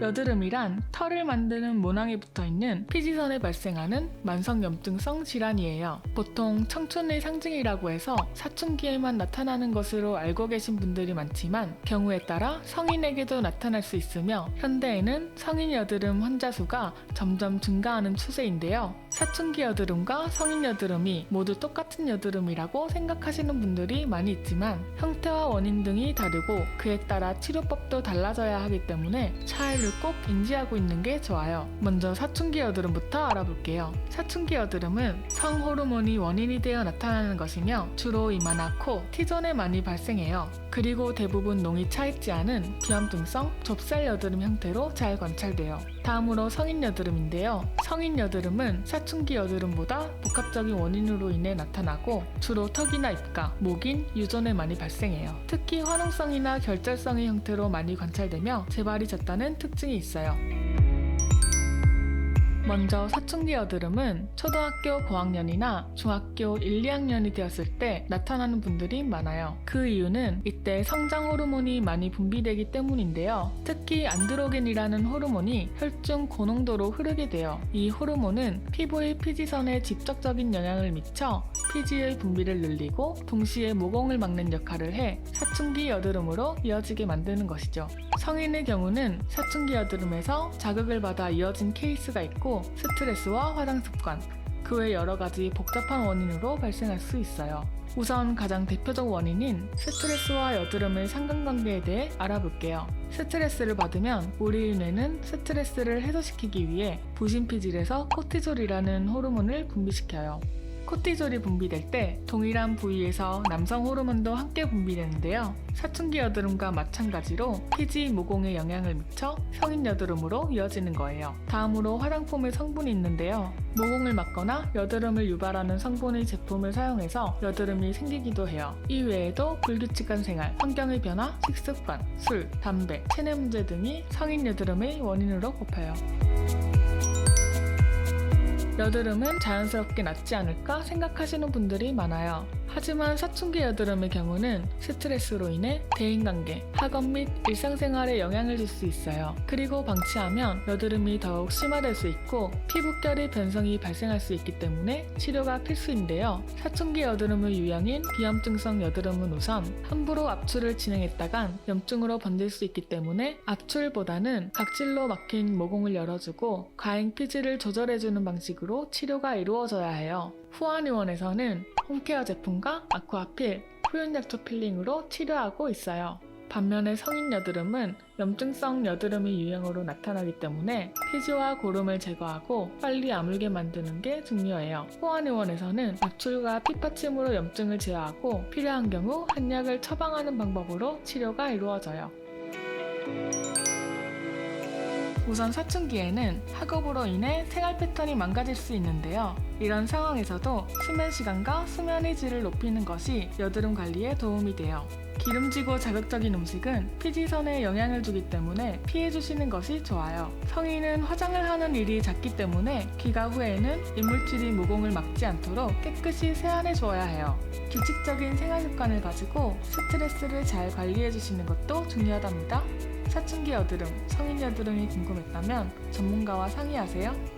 여드름이란 털을 만드는 모낭에 붙어 있는 피지선에 발생하는 만성염증성 질환이에요. 보통 청춘의 상징이라고 해서 사춘기에만 나타나는 것으로 알고 계신 분들이 많지만 경우에 따라 성인에게도 나타날 수 있으며 현대에는 성인 여드름 환자 수가 점점 증가하는 추세인데요. 사춘기 여드름과 성인 여드름이 모두 똑같은 여드름이라고 생각하시는 분들이 많이 있지만 형태와 원인 등이 다르고 그에 따라 치료법도 달라져야 하기 때문에 차이를 꼭 인지하고 있는 게 좋아요. 먼저 사춘기 여드름부터 알아볼게요. 사춘기 여드름은 성 호르몬이 원인이 되어 나타나는 것이며 주로 이마나 코, T존에 많이 발생해요. 그리고 대부분 농이 차 있지 않은 비염증성 좁쌀 여드름 형태로 잘 관찰돼요. 다음으로 성인 여드름인데요. 성인 여드름은 사춘기 여드름보다 복합적인 원인으로 인해 나타나고 주로 턱이나 입가, 목인, 유존에 많이 발생해요. 특히 화농성이나 결절성의 형태로 많이 관찰되며 재발이 잦다는 특징이 있어요. 먼저 사춘기 여드름은 초등학교 고학년이나 중학교 1, 2학년이 되었을 때 나타나는 분들이 많아요. 그 이유는 이때 성장 호르몬이 많이 분비되기 때문인데요. 특히 안드로겐이라는 호르몬이 혈중 고농도로 흐르게 돼요. 이 호르몬은 피부의 피지선에 직접적인 영향을 미쳐 피지의 분비를 늘리고 동시에 모공을 막는 역할을 해 사춘기 여드름으로 이어지게 만드는 것이죠. 성인의 경우는 사춘기 여드름에서 자극을 받아 이어진 케이스가 있고 스트레스와 화장 습관, 그 외 여러 가지 복잡한 원인으로 발생할 수 있어요. 우선 가장 대표적 원인인 스트레스와 여드름의 상관관계에 대해 알아볼게요. 스트레스를 받으면 우리 뇌는 스트레스를 해소시키기 위해 부신피질에서 코티졸이라는 호르몬을 분비시켜요. 코티졸이 분비될 때 동일한 부위에서 남성 호르몬도 함께 분비되는데요. 사춘기 여드름과 마찬가지로 피지 모공에 영향을 미쳐 성인 여드름으로 이어지는 거예요. 다음으로 화장품의 성분이 있는데요. 모공을 막거나 여드름을 유발하는 성분의 제품을 사용해서 여드름이 생기기도 해요. 이 외에도 불규칙한 생활, 환경의 변화, 식습관, 술, 담배, 체내 문제 등이 성인 여드름의 원인으로 꼽혀요. 여드름은 자연스럽게 낫지 않을까 생각하시는 분들이 많아요. 하지만 사춘기 여드름의 경우는 스트레스로 인해 대인관계, 학업 및 일상생활에 영향을 줄 수 있어요. 그리고 방치하면 여드름이 더욱 심화될 수 있고 피부결의 변성이 발생할 수 있기 때문에 치료가 필수인데요. 사춘기 여드름의 유형인 비염증성 여드름은 우선 함부로 압출을 진행했다간 염증으로 번질 수 있기 때문에 압출보다는 각질로 막힌 모공을 열어주고 과잉 피지를 조절해주는 방식으로 치료가 이루어져야 해요. 후한의원에서는 홈케어 제품과 아쿠아필, 표현약초 필링으로 치료하고 있어요. 반면에 성인 여드름은 염증성 여드름이 유형으로 나타나기 때문에 피지와 고름을 제거하고 빨리 아물게 만드는 게 중요해요. 호환의원에서는 압출과 피파침으로 염증을 제어하고 필요한 경우 한약을 처방하는 방법으로 치료가 이루어져요. 우선 사춘기에는 학업으로 인해 생활 패턴이 망가질 수 있는데요. 이런 상황에서도 수면 시간과 수면의 질을 높이는 것이 여드름 관리에 도움이 돼요. 기름지고 자극적인 음식은 피지선에 영향을 주기 때문에 피해주시는 것이 좋아요. 성인은 화장을 하는 일이 잦기 때문에 귀가 후에는 이물질이 모공을 막지 않도록 깨끗이 세안해 주어야 해요. 규칙적인 생활 습관을 가지고 스트레스를 잘 관리해 주시는 것도 중요하답니다. 사춘기 여드름, 성인 여드름이 궁금했다면 전문가와 상의하세요.